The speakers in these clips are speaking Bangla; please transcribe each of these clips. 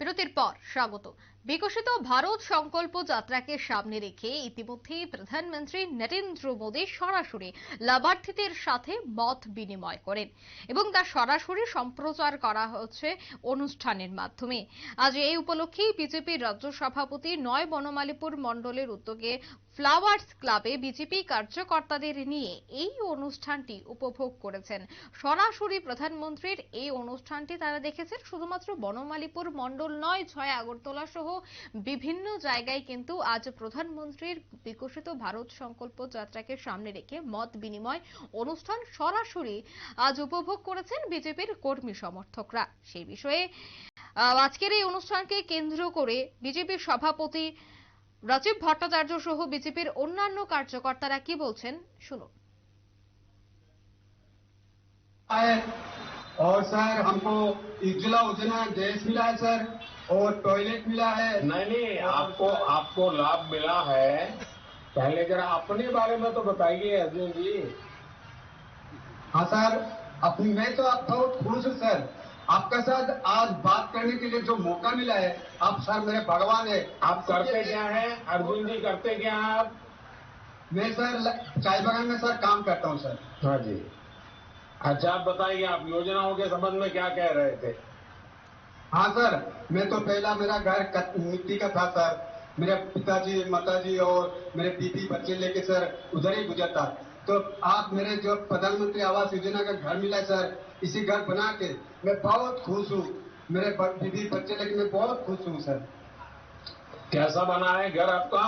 বিরতির পর স্বাগত। বিকশিত ভারত সংকল্প যাত্রাকে সামনে রেখে ইতিমধ্যেই প্রধানমন্ত্রী নরেন্দ্র মোদী সরাসরি লাভার্থীদের সাথে মত বিনিময় করেন এবং তা সরাসরি সম্প্রচার করা হচ্ছে অনুষ্ঠানের মাধ্যমে। আজ এই উপলক্ষেই বিজেপির রাজ্য সভাপতি নয় বনমালীপুর মণ্ডলের উদ্যোগে ফ্লাওয়ার্স ক্লাবে বিজেপি কার্যকর্তাদের নিয়ে এই অনুষ্ঠানটি উপভোগ করেছেন। সরাসরি প্রধানমন্ত্রীর এই অনুষ্ঠানটি তারা দেখেছেন শুধুমাত্র বনমালীপুর মণ্ডল নয়, ছয় আগরতলা সহ বিভিন্ন জায়গায় কিন্তু আজ প্রধানমন্ত্রীর বিকশিত ভারত সংকল্প যাত্রাকে সামনে রেখে মত বিনিময় অনুষ্ঠান সরাসরি আজ উপভোগ করেছেন বিজেপির কর্মী সমর্থকরা। সেই বিষয়ে আজকের এই অনুষ্ঠানকে কেন্দ্র করে বিজেপির সভাপতি রাজীব ভট্টাচার্য সহ বিজেপির অন্যান্য কার্যকর্তারা কি বলছেন? শুনুন। और सर हमको उज्ज्वला योजना गैस मिला है सर और टॉयलेट मिला है। नहीं नहीं आपको आपको लाभ मिला है। पहले जरा अपने बारे में तो बताइए अर्जुन जी। हाँ सर अपनी मैं तो आप बहुत खुश हूँ सर। आपका साथ आज बात करने के लिए जो मौका मिला है आप सर मेरे भगवान है। आप करते क्या है? अर्जुन जी करते क्या हैं आप? मैं सर चाय बागान में सर काम करता हूँ सर। हाँ जी। अच्छा आप बताइए आप योजनाओं के संबंध में क्या कह रहे थे? हाँ सर मैं तो पहला मेरा घर मिट्टी का था सर। मेरे पिताजी माताजी और मेरे बीबी बच्चे लेके सर उधर ही गुजरता तो आप मेरे जो प्रधानमंत्री आवास योजना का घर मिला सर इसी घर बना के मैं बहुत खुश हूँ। मेरे बीबी बच्चे लेके मैं बहुत खुश हूँ सर। कैसा बना है घर आपका?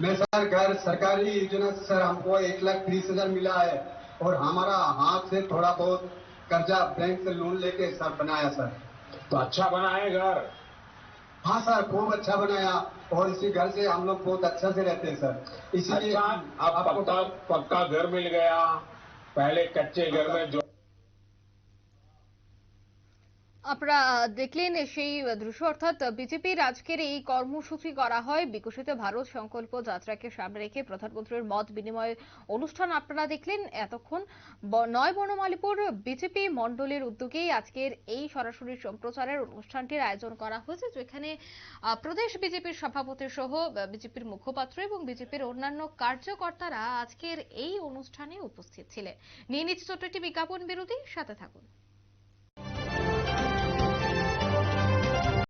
मैं सर घर सरकारी योजना से सर हमको एक लाख तीस हज़ार मिला है। और हमारा हाथ से थोड़ा बहुत कर्जा बैंक से लोन लेके सर बनाया सर। तो अच्छा बनाया घर। हाँ सर खूब अच्छा बनाया और इसी घर से हम लोग बहुत अच्छा से रहते हैं सर। इसीलिए अच्छा अब पक्का पक्का घर मिल गया। पहले कच्चे घर में जो আপনারা দেখলেন সেই দৃশ্য, অর্থাৎ বিজেপির আজকের এই কর্মসূচি করা হয়। বিকশিত ভারত সংকল্প যাত্রাকে সামনে রেখে প্রধানমন্ত্রীর মত বিনিময় অনুষ্ঠান আপনারা দেখলেন এতক্ষণ। নয় বনমালীপুর বিজেপি মণ্ডলের উদ্যোগেই আজকের এই সরাসরি সম্প্রচারের অনুষ্ঠানটির আয়োজন করা হয়েছে, যেখানে প্রদেশ বিজেপির সভাপতি সহ বিজেপির মুখপাত্র এবং বিজেপির অন্যান্য কার্যকর্তারা আজকের এই অনুষ্ঠানে উপস্থিত ছিলেন। নিয়ে নিচ্ছে ছোট্ট একটি বিজ্ঞাপন বিরতি, সাথে থাকুন।